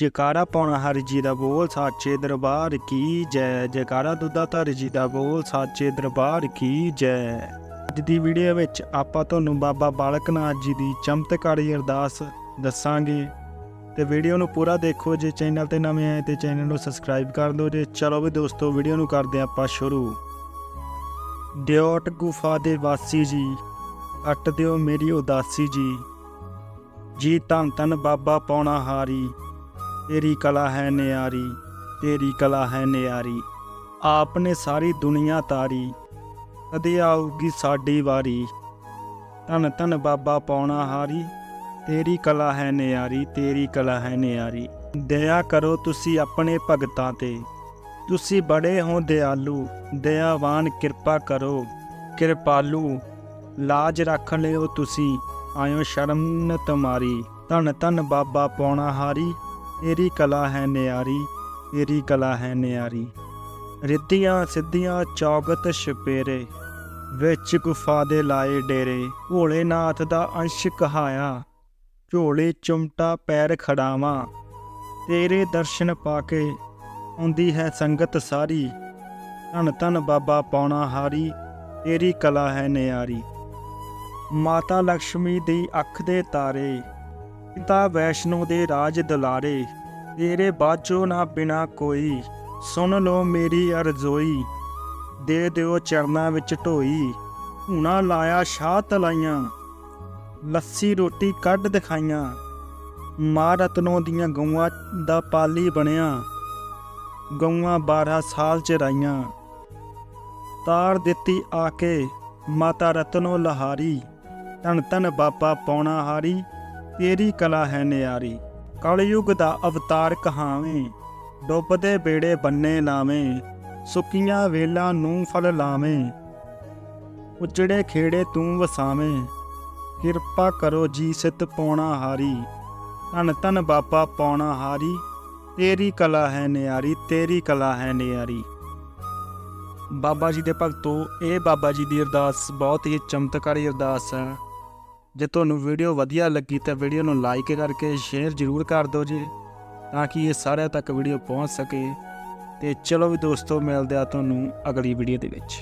ਜੈਕਾਰਾ ਪਾਉਣਾ ਹਰ ਜੀ ਦਾ ਬੋਲ ਸਾਚੇ ਦਰਬਾਰ ਕੀ ਜੈ, ਜੈਕਾਰਾ ਦੁੱਧਾ ਧਰ ਜੀ ਦਾ ਬੋਲ ਸਾਚੇ ਦਰਬਾਰ ਕੀ ਜੈ। ਅੱਜ ਦੀ ਵੀਡੀਓ ਵਿੱਚ ਆਪਾਂ ਤੁਹਾਨੂੰ ਬਾਬਾ ਬਾਲਕ ਨਾਥ ਜੀ ਦੀ ਚਮਤਕਾਰੀ ਅਰਦਾਸ ਦੱਸਾਂਗੇ। ਤੇ ਵੀਡੀਓ ਨੂੰ ਪੂਰਾ ਦੇਖੋ, ਜੇ ਚੈਨਲ ਤੇ ਨਵੇਂ ਆਏ ਤੇ ਚੈਨਲ ਨੂੰ ਸਬਸਕ੍ਰਾਈਬ ਕਰ ਲਓ ਜੇ। ਚਲੋ ਵੀ ਦੋਸਤੋ, ਵੀਡੀਓ ਨੂੰ ਕਰਦੇ ਹਾਂ ਆਪਾਂ ਸ਼ੁਰੂ। ਦਿਓਟ ਗੁਫਾ ਦੇ ਵਾਸੀ ਜੀ ਕੱਟ ਦਿਓ ਮੇਰੀ ਉਦਾਸੀ ਜੀ। ਜੀ ਧੰਨ ਧੰਨ ਬਾਬਾ ਪੌਣਾ ਹਾਰੀ। ਤੇਰੀ ਕਲਾ ਹੈ ਨਿਆਰੀ, ਤੇਰੀ ਕਲਾ ਹੈ ਨਿਆਰੀ। ਆਪ ਨੇ ਸਾਰੀ ਦੁਨੀਆ ਤਾਰੀ, ਕਦੇ ਆਊਗੀ ਸਾਡੀ ਵਾਰੀ। ਧਨ ਧਨ ਬਾਬਾ ਪੌਣਾ ਹਾਰੀ, ਤੇਰੀ ਕਲਾ ਹੈ ਨਿਆਰੀ, ਤੇਰੀ ਕਲਾ ਹੈ ਨਿਆਰੀ। ਦਇਆ ਕਰੋ ਤੁਸੀਂ ਆਪਣੇ ਭਗਤਾਂ ਤੇ। ਤੁਸੀਂ ਬੜੇ ਹੋ ਦਿਆਲੂ, ਦਇਆਵਾਨ ਕਿਰਪਾ ਕਰੋ, ਕਿਰਪਾਲੂ। ਲਾਜ ਰੱਖ ਲਿਓ ਤੁਸੀਂ, ਆਇਓ ਸ਼ਰਮ ਨ ਤੁਮਾਰੀ। ਧਨ, ਧੰਨ ਬਾਬਾ ਪਾਉਣਾ ਹਾਰੀ ਤੇਰੀ ਕਲਾ ਹੈ ਨਿਆਰੀ, ਤੇਰੀ ਕਲਾ ਹੈ ਨਿਆਰੀ। ਰਿੱਧੀਆਂ ਸਿੱਧੀਆਂ ਚੌਗਤ ਛਪੇਰੇ, ਵਿੱਚ ਗੁਫਾ ਦੇ ਲਾਏ ਡੇਰੇ। ਭੋਲੇਨਾਥ ਦਾ ਅੰਸ਼ ਕਹਾਇਆ, ਝੋਲੇ ਚੁੰਮਟਾ ਪੈਰ ਖੜਾਵਾਂ। ਤੇਰੇ ਦਰਸ਼ਨ ਪਾ ਕੇ ਆਉਂਦੀ ਹੈ ਸੰਗਤ ਸਾਰੀ। ਧੰਨ ਧੰਨ ਬਾਬਾ ਪੌਣਾ ਹਾਰੀ, ਤੇਰੀ ਕਲਾ ਹੈ ਨਿਆਰੀ। ਮਾਤਾ ਲక్ష్ਮੀ ਦੀ ਅੱਖ ਦੇ ਤਾਰੇ, ਪਿਤਾ ਵੈਸ਼ਨੋ ਦੇ ਰਾਜ ਦੁਲਾਰੇ। ਤੇਰੇ ਬਾਝੋ ਨਾ ਬਿਨਾ ਕੋਈ। ਸੁਣ ਲੋ ਮੇਰੀ ਅਰਜ਼ੋਈ, ਦੇ ਦਿਓ ਚਰਨਾਂ ਵਿੱਚ ਢੋਈ। ਹੂਣਾ ਲਾਇਆ ਸ਼ਾਹ ਤਲਾਈਆਂ, ਲੱਸੀ ਰੋਟੀ ਕੱਢ ਦਿਖਾਈਆਂ। ਮਾਂ ਰਤਨੋਂ ਦੀਆਂ ਗਊਆਂ ਦਾ ਪਾਲੀ ਬਣਿਆ, ਗਊਆਂ 12 ਸਾਲ ਚ ਰਾਈਆਂ। ਤਾਰ ਦਿੱਤੀ ਆ ਕੇ ਮਾਤਾ ਰਤਨੋ ਲਹਾਰੀ, ਧੰਨ ਧੰਨ ਬਾਬਾ ਪੌਣਾ ਹਾਰੀ, ਤੇਰੀ ਕਲਾ ਹੈ ਨਿਆਰੀ। ਕਲਯੁਗ ਦਾ ਅਵਤਾਰ ਕਹਾਵੇਂ, ਡੁੱਬਦੇ ਬੇੜੇ ਬੰਨੇ ਲਾਵੇਂ, ਸੁੱਕੀਆਂ ਵੇਲਾਂ ਨੂੰ ਫਲ ਲਾਵੇਂ। ਉਚੜੇ ਖੇੜੇ ਤੂੰ ਵਸਾਵੇਂ, ਕਿਰਪਾ ਕਰੋ ਜੀ ਸਿਤ ਪੌਣਾ ਹਾਰੀ। ਧਨ ਧੰਨ ਬਾਬਾ ਪਾਉਣਾ ਹਾਰੀ, ਤੇਰੀ ਕਲਾ ਹੈ ਨਿਆਰੀ, ਤੇਰੀ ਕਲਾ ਹੈ ਨਿਆਰੀ। ਬਾਬਾ ਜੀ ਦੇ ਭਗਤੋ ਇਹ ਬਾਬਾ ਜੀ ਦੀ ਅਰਦਾਸ ਬਹੁਤ ਹੀ ਚਮਤਕਾਰੀ ਅਰਦਾਸ ਹੈ। ਜੇ ਤੁਹਾਨੂੰ ਵੀਡੀਓ ਵਧੀਆ ਲੱਗੀ ਤਾਂ ਵੀਡੀਓ ਨੂੰ ਲਾਈਕ ਕਰਕੇ ਸ਼ੇਅਰ ਜ਼ਰੂਰ ਕਰ ਦਿਓ ਜੀ, ਤਾਂ ਕਿ ਇਹ ਸਾਰਿਆਂ ਤੱਕ ਵੀਡੀਓ ਪਹੁੰਚ ਸਕੇ। ਤੇ ਚਲੋ ਵੀ ਦੋਸਤੋ, ਮਿਲਦੇ ਆ ਤੁਹਾਨੂੰ ਅਗਲੀ ਵੀਡੀਓ ਦੇ ਵਿੱਚ।